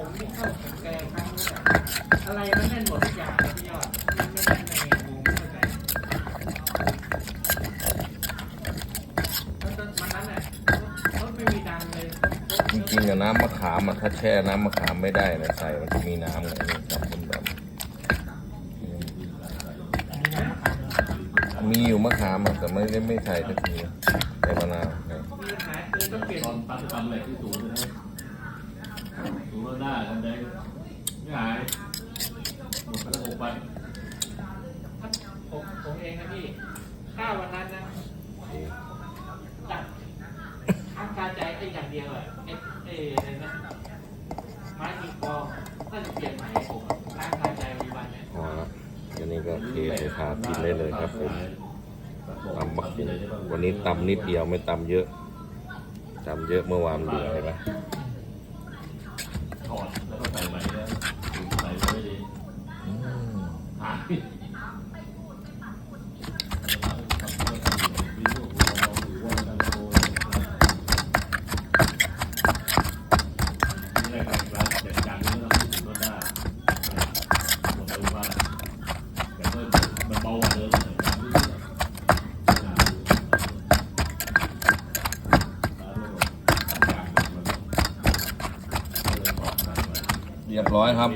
ผมไม่เข้าสังแกครั้งนู้นอะอะไรมันแน่นหมดทุกอย่างพี่ยอดมันไม่แน่นในไงไม่เข้าใจแล้วตอนวันนั้นน่ะรถไม่มีดังเลยจริงๆอะน้ำมะขามอะถ้าแช่น้ำมะขามไม่ได้นะใส่มันจะมีน้ำไงจับเป็นแบบมีอยู่มะขามอะแต่ไม่ได้ไม่ใส่สักทีใส่มะนาวมีปัญหาคือต้องเปลี่ยน ตอนปั๊มปั๊มเล็กที่ศูนย์นะศูนย์ หน้ากันได้ไม่หายหมดไปแล้วหกพันผมผมเองนะพี่ถ้าวันนั้นนะจับค้างคาใจไอ้อย่างเดียวอะไอ้ไอ้อะไรนะไม้ตีกลองน่าจะเปลี่ยนใหม่ให้ผมค้างคาใจปัจจุบันเนี่ยพอแล้วอันนี้ก็เทใส่ถาดกินได้เลยครับผมตำบักหุ่งวันนี้ตำนิดเดียวไม่ตำเยอะตำเยอะเมื่อวานเหลือใช่ไหม ถอดแล้วก็ใส่ใหม่แล้วใส่ไม่ดีอืมหาย เรียบร้อยครับ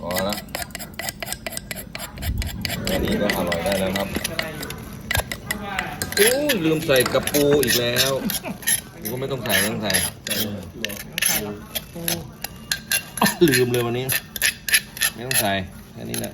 พอแล้วแค่นี้ก็อร่อยได้แล้วครับอะไรอยู่เพราะว่าโอ้ยลืมใส่กระปูอีกแล้วกูก็ไม่ต้องใส่ไม่ต้องใส่ลืมเลยวันนี้ ไม่ต้องใส่แค่นี้แหละ